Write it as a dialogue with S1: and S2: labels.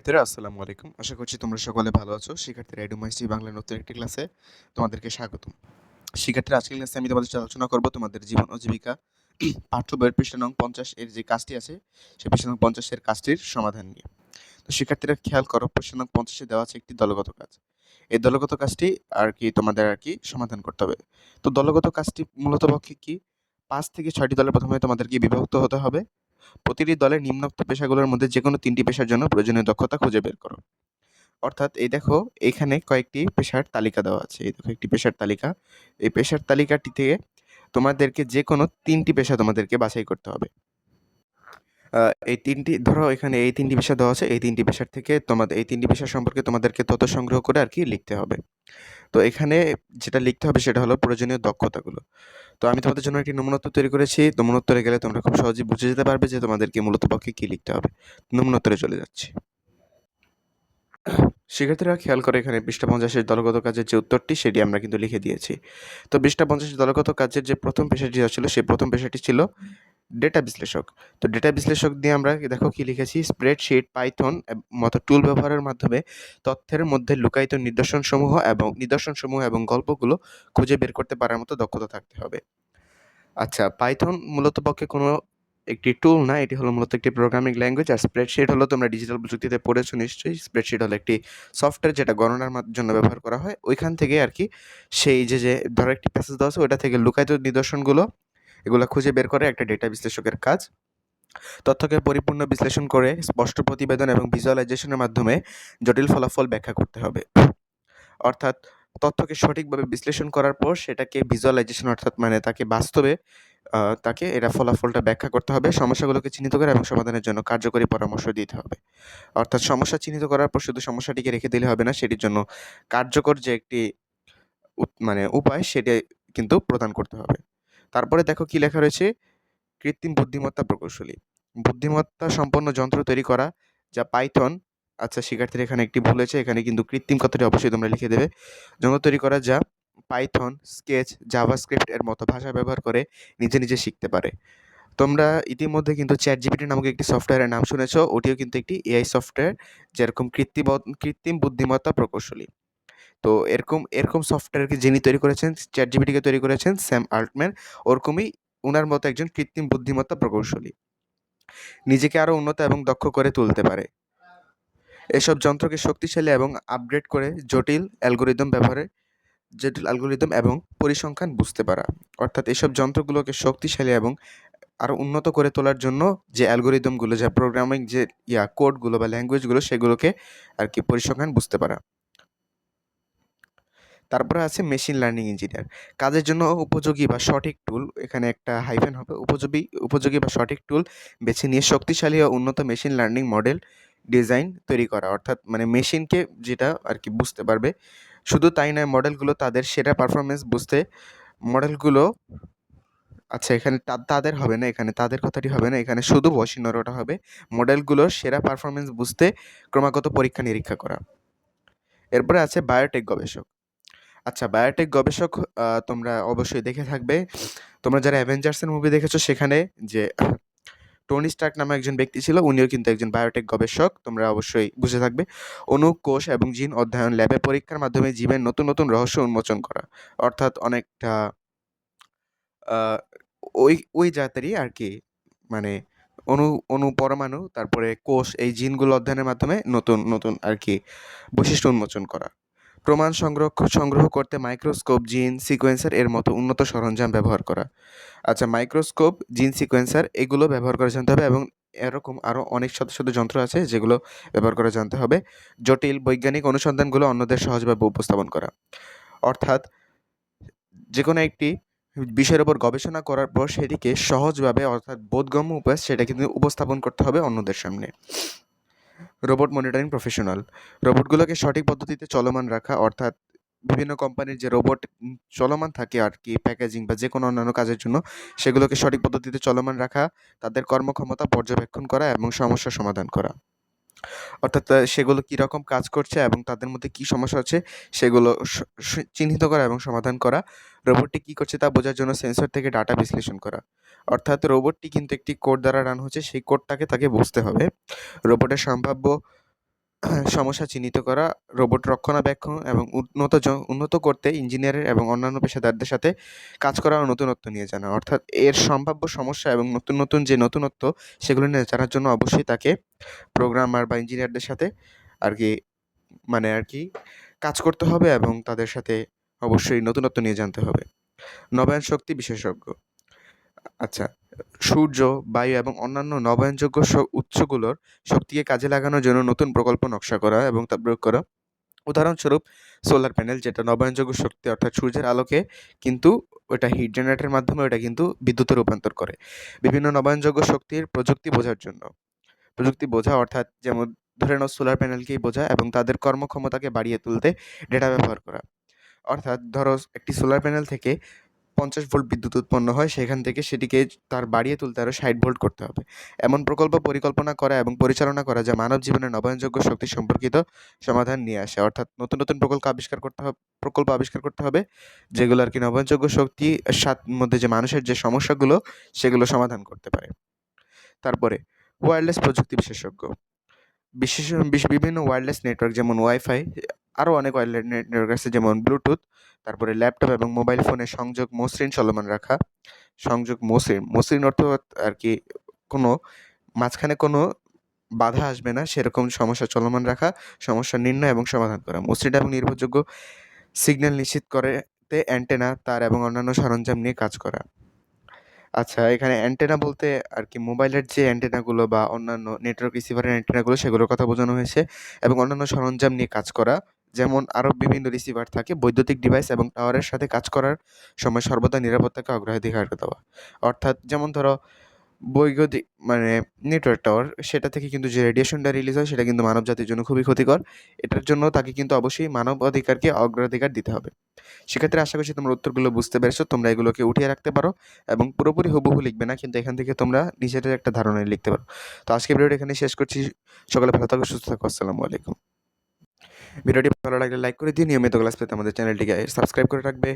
S1: শিক্ষার্থীরা, আসসালামু আলাইকুম। আশা করছি তোমরা সকলে ভালো আছো। শিক্ষার্থীরা এডুমাইসি বাংলা নতুন একটি ক্লাসে তোমাদেরকে স্বাগতম। শিক্ষার্থীরা, আজকের ক্লাসে আমি তোমাদের আলোচনা করব তোমাদের জীবন ও জীবিকা। পাঠ্য বইয়ের পৃষ্ঠা নং পঞ্চাশ এর যে কাজটি আছে সেই পৃষ্ঠা নং পঞ্চাশের কাজটির সমাধান নিয়ে। তো শিক্ষার্থীরা, খেয়াল করো, পৃষ্ঠা নং পঞ্চাশে দেওয়া আছে একটি দলগত কাজ। এই দলগত কাজটি আর কি তোমাদের আর কি সমাধান করতে হবে। তো দলগত কাজটি মূলত পক্ষে কি? পাঁচ থেকে ছয়টি দলে প্রথমে তোমাদেরকে বিভক্ত হতে হবে। প্রতিটি দলের নিম্নোক্ত পেশাগুলোর মধ্যে যে কোনো তিনটি পেশার জন্য প্রয়োজনীয় দক্ষতা খুঁজে বের করো। অর্থাৎ এই দেখো, এখানে কয়েকটি পেশার তালিকা দেওয়া আছে। এই দেখো, একটি পেশার তালিকা। এই পেশার তালিকাটি থেকে তোমাদেরকে যে কোনো তিনটি পেশা তোমাদেরকে বাছাই করতে হবে। এই তিনটি, ধরো এখানে এই তিনটি পেশা দেওয়া আছে, এই তিনটি পেশার থেকে তোমাদের এই তিনটি পেশা সম্পর্কে তোমাদেরকে তথ্য সংগ্রহ করে আর কি লিখতে হবে। তো এখানে যেটা লিখতে হবে সেটা হলো প্রয়োজনীয় দক্ষতাগুলো। তো আমি তোমাদের জন্য একটি নমুনোত্তর তৈরি করেছি। নমুনোত্তরে গেলে তোমরা খুব সহজেই বুঝে যেতে পারবে যে তোমাদেরকে মূলত পক্ষে কী লিখতে হবে। নমুনোত্তরে চলে যাচ্ছি। শিক্ষার্থীরা খেয়াল করে এখানে পৃষ্ঠা পঞ্চাশের দলগত কাজের যে উত্তরটি সেটি আমরা কিন্তু লিখে দিয়েছি। তো পৃষ্ঠা পঞ্চাশের দলগত কাজের যে প্রথম পেশাটি ছিল সেই প্রথম পেশাটি ছিল ডেটা বিশ্লেষক। তো ডেটা বিশ্লেষক দিয়ে আমরা দেখো কি লিখেছি? স্প্রেডশিট পাইথন মতো টুল ব্যবহারের মাধ্যমে তথ্যের মধ্যে লুকায়িত নিদর্শনসমূহ এবং নিদর্শনসমূহ এবং গল্পগুলো খুঁজে বের করতে পারার মতো দক্ষতা থাকতে হবে। আচ্ছা পাইথন মূলত পক্ষে কোনো একটি টুল না, এটি হলো মূলত একটি প্রোগ্রামিং ল্যাঙ্গুয়েজ আর স্প্রেডশিট হলো তোমরা ডিজিটাল প্রযুক্তিতে পড়েছো নিশ্চয়ই। স্প্রেডশিট হলো একটি সফটওয়্যার যেটা গণনার জন্য ব্যবহার করা হয়। ওইখান থেকে আর কি সেই যে যে ধরো একটি প্যাসেজ দেওয়া আছে, ওইটা থেকে লুকায়িত নিদর্শনগুলো এগুলো খুঁজে বের করে একটা ডেটা বিশ্লেষকের কাজ। তথ্যকে পরিপূর্ণ বিশ্লেষণ করে স্পষ্ট প্রতিবেদন এবং ভিজুয়ালাইজেশনের মাধ্যমে জটিল ফলাফল ব্যাখ্যা করতে হবে। অর্থাৎ তথ্যকে সঠিকভাবে বিশ্লেষণ করার পর সেটাকে ভিজুয়ালাইজেশন অর্থাৎ মানে তাকে বাস্তবে তাকে এরা ফলাফলটা ব্যাখ্যা করতে হবে, সমস্যাগুলোকে চিহ্নিত করে এবং সমাধানের জন্য কার্যকরী পরামর্শ দিতে হবে। অর্থাৎ সমস্যা চিহ্নিত করার পর শুধু সমস্যাটিকে রেখে দিলে হবে না, সেটির জন্য কার্যকর যে একটি মানে উপায় সেটি কিন্তু প্রদান করতে হবে। তারপরে দেখো কি লেখা রয়েছে? কৃত্রিম বুদ্ধিমত্তা প্রকৌশলী। বুদ্ধিমত্তা সম্পন্ন যন্ত্র তৈরি করা, যা পাইথন আচ্ছা শিক্ষার্থীর এখানে একটি ভুল হয়েছে, এখানে কিন্তু কৃত্রিম কথাটি অবশ্যই তোমরা লিখে দেবে। যন্ত্র তৈরি করা যা পাইথন, স্কেচ, জাভাস্ক্রিপ্ট এর মতো ভাষা ব্যবহার করে নিজে নিজে শিখতে পারে। তোমরা ইতিমধ্যে কিন্তু চ্যাট জিপিটি নামক একটি সফটওয়্যারের নাম শুনেছো, ওটিও কিন্তু একটি এআই সফটওয়্যার, যেরকম কৃত্রিম কৃত্রিম বুদ্ধিমত্তা প্রকৌশলী। তো এরকম এরকম সফটওয়্যারকে যিনি তৈরি করেছেন চ্যাট জিপিটিকে তৈরি করেছেন স্যাম আল্টম্যান ওরকমই ওনার মতো একজন কৃত্রিম বুদ্ধিমত্তা প্রকৌশলী। নিজেকে আরও উন্নত এবং দক্ষ করে তুলতে পারে। এসব যন্ত্রকে শক্তিশালী এবং আপগ্রেড করে জটিল অ্যালগোরিদম ব্যবহারে, জটিল অ্যালগোরিদম এবং পরিসংখ্যান বুঝতে পারা। অর্থাৎ এসব যন্ত্রগুলোকে শক্তিশালী এবং আরও উন্নত করে তোলার জন্য যে অ্যালগোরিদমগুলো, যা প্রোগ্রামিং যে ইয়া কোডগুলো বা ল্যাঙ্গুয়েজগুলো সেগুলোকে আর কি পরিসংখ্যান বুঝতে পারা। তারপরে আছে মেশিন লার্নিং ইঞ্জিনিয়ার কাজের জন্য উপযোগী বা সঠিক টুল এখানে একটা হাইফেন হবে, উপযোগী উপযোগী বা সঠিক টুল বেছে নিয়ে শক্তিশালী ও উন্নত মেশিন লার্নিং মডেল ডিজাইন তৈরি করা। অর্থাৎ মানে মেশিনকে যেটা আর কি বুঝতে পারবে, শুধু তাই নয় মডেলগুলো তাদের সেরা পারফরমেন্স বুঝতে মডেলগুলো আচ্ছা এখানে তাদের হবে না, এখানে তাদের কথাটি হবে না, এখানে শুধু বসিনরোটা হবে। মডেলগুলোর সেরা পারফরমেন্স বুঝতে ক্রমাগত পরীক্ষা নিরীক্ষা করা। এরপরে আছে বায়োটেক গবেষক। আচ্ছা বায়োটেক গবেষক তোমরা অবশ্যই দেখে থাকবে। তোমরা যারা অ্যাভেঞ্জার্সের মুভি দেখেছ সেখানে যে টনি স্টার্ক নামে একজন ব্যক্তি ছিল, উনিও কিন্তু একজন বায়োটেক গবেষক, তোমরা অবশ্যই বুঝে থাকবে। অণু কোষ এবং জিন অধ্যয়ন ল্যাবে পরীক্ষার মাধ্যমে জীবের নতুন নতুন রহস্য উন্মোচন করা। অর্থাৎ অনেকটা ওই ওই জাতেরই আর কি মানে অণু অণু পরমাণু, তারপরে কোষ, এই জিনগুলো অধ্যয়নের মাধ্যমে নতুন নতুন আর কি বৈশিষ্ট্য উন্মোচন করা। প্রমাণ সংগ্রহ সংগ্রহ করতে মাইক্রোস্কোপ জিন সিকোয়েন্সার এর মতো উন্নত সরঞ্জাম ব্যবহার করা। আচ্ছা মাইক্রোস্কোপ, জিন সিকোয়েন্সার, এগুলো ব্যবহার করে জানতে হবে এবং এরকম আরও অনেক শত শত যন্ত্র আছে যেগুলো ব্যবহার করে জানতে হবে। জটিল বৈজ্ঞানিক অনুসন্ধানগুলো অন্যদের সহজভাবে উপস্থাপন করা। অর্থাৎ যে কোনো একটি বিষয়ের উপর গবেষণা করার পর সেটিকে সহজভাবে অর্থাৎ বোধগম্য উপায় সেটা কিন্তু উপস্থাপন করতে হবে অন্যদের সামনে। Robot monitoring professional. রোবটগুলোকে সঠিক পদ্ধতিতে চলমান রাখা, অর্থাৎ বিভিন্ন কোম্পানির যে রোবট চলমান থাকে আর কি, প্যাকেজিং বা যে কোনো অন্যান্য কাজের জন্য, সেগুলোকে সঠিক পদ্ধতিতে চলমান রাখা, তাদের কর্মক্ষমতা পর্যবেক্ষণ করা এবং সমস্যা সমাধান করা। অর্থাৎ সেগুলো কীরকম কাজ করছে এবং তাদের মধ্যে কী সমস্যা হচ্ছে, সেগুলো চিহ্নিত করা এবং সমাধান করা। রোবটটি কী করছে তা বোঝার জন্য সেন্সর থেকে ডাটা বিশ্লেষণ করা। অর্থাৎ রোবটটি কিন্তু একটি কোড দ্বারা রান হচ্ছে সেই কোডটাকে তাকে বুঝতে হবে রোবটের সম্ভাব্য সমস্যা চিহ্নিত করা, রোবট রক্ষণাবেক্ষণ এবং উন্নত উন্নত করতে ইঞ্জিনিয়ারের এবং অন্যান্য পেশাদারদের সাথে কাজ করা ও নতুনত্ব নিয়ে জানা। অর্থাৎ এর সম্ভাব্য সমস্যা এবং নতুন, নতুন যে নতুনত্ব সেগুলো নিয়ে জানার জন্য অবশ্যই তাকে প্রোগ্রামার বা ইঞ্জিনিয়ারদের সাথে আরকি মানে আরকি কাজ করতে হবে এবং তাদের সাথে অবশ্যই নতুনত্ব নিয়ে জানতে হবে। নবায়ন শক্তি বিশেষজ্ঞ। আচ্ছা, সূর্য, বায়ু এবং অন্যান্য নবায়নযোগ্য উৎসগুলোর শক্তিকে কাজে লাগানোর জন্য নতুন প্রকল্প নকশা করা এবং তা প্রয়োগ করা। উদাহরণস্বরূপ সোলার প্যানেল যেটা নবায়নযোগ্য শক্তি অর্থাৎ সূর্যের আলোকে কিন্তু ওটা হিট জেনারেটরের মাধ্যমে ওটা কিন্তু বিদ্যুতে রূপান্তর করে। বিভিন্ন নবায়নযোগ্য শক্তির প্রযুক্তি বোঝার জন্য। প্রযুক্তি বোঝা অর্থাৎ যেমন ধরে নাও সোলার প্যানেলকেই বোঝা এবং তাদের কর্মক্ষমতাকে বাড়িয়ে তুলতে ডেটা ব্যবহার করা। অর্থাৎ ধরো একটি সোলার প্যানেল থেকে ৫০ ভোল্ট বিদ্যুৎ উৎপন্ন হয় সেখান থেকে সেটিকে তার বাড়িয়ে তুলতে আরও ৬০ ভোল্ট করতে হবে। এমন প্রকল্প পরিকল্পনা করা এবং পরিচালনা করা যা মানব জীবনে নবায়নযোগ্য শক্তি সম্পর্কিত সমাধান নিয়ে আসে। অর্থাৎ নতুন, নতুন প্রকল্প আবিষ্কার করতে হব প্রকল্প আবিষ্কার করতে হবে যেগুলো আরকি নবায়নযোগ্য শক্তি সাথ মধ্যে যে মানুষের যে সমস্যাগুলো সেগুলো সমাধান করতে পারে। তারপরে ওয়্যারলেস প্রযুক্তি বিশেষজ্ঞ। বিশেষ বিশ বিভিন্ন ওয়্যারলেস নেটওয়ার্ক যেমন ওয়াইফাই আরও অনেক ওয়্যারলেস নেটওয়ার্ক আছে যেমন ব্লুটুথ, তারপরে ল্যাপটপ এবং মোবাইল ফোনের সংযোগ মসৃণ চলমান রাখা। সংযোগ মসৃণ, মসৃণ অর্থ আরকি কোনো মাঝখানে কোনো বাধা আসবে না সেরকম সমস্যা চলমান রাখা, সমস্যা নির্ণয় এবং সমাধান করা। মসৃণ এবং নির্ভরযোগ্য সিগন্যাল নিশ্চিত করতে অ্যান্টেনা, তার এবং অন্যান্য সরঞ্জাম নিয়ে কাজ করা। আচ্ছা এখানে অ্যান্টেনা বলতে আর কি মোবাইলের যে অ্যান্টেনাগুলো বা অন্যান্য নেটওয়ার্ক রিসিভারের অ্যান্টেনাগুলো সেগুলোর কথা বোঝানো হয়েছে এবং অন্যান্য সরঞ্জাম নিয়ে কাজ করা। যেমন আরও বিভিন্ন রিসিভার থাকে, বৈদ্যুতিক ডিভাইস এবং টাওয়ারের সাথে কাজ করার সময় সর্বদা নিরাপত্তাকে অগ্রাধিকার দেওয়া। অর্থাৎ যেমন ধরো বৈদ্যুতিক মানে নেটওয়ার্ক টাওয়ার সেটা থেকে কিন্তু যে রেডিয়েশনটা রিলিজ হয় সেটা কিন্তু মানব জাতির জন্য খুবই ক্ষতিকর। এটার জন্য তাকে কিন্তু অবশ্যই মানবাধিকারকে অগ্রাধিকার দিতে হবে। সেক্ষেত্রে আশা করছি তোমরা উত্তরগুলো বুঝতে পেরেছ। তোমরা এগুলোকে উঠিয়ে রাখতে পারো এবং পুরোপুরি হুবহু লিখবে না কিন্তু এখান থেকে তোমরা নিজেদের একটা ধারণা লিখতে পারো। তো আজকে ভিডিওটা এখানে শেষ করছি। সকলে ভালো থাকো, সুস্থ থাকো। আসসালামু আলাইকুম। ভিডিওটি ভালো লাগলে লাইক করে দিয়ে নিয়মিত ক্লাস পেতে আমাদের চ্যানেলটিকে সাবস্ক্রাইব করে রাখবে।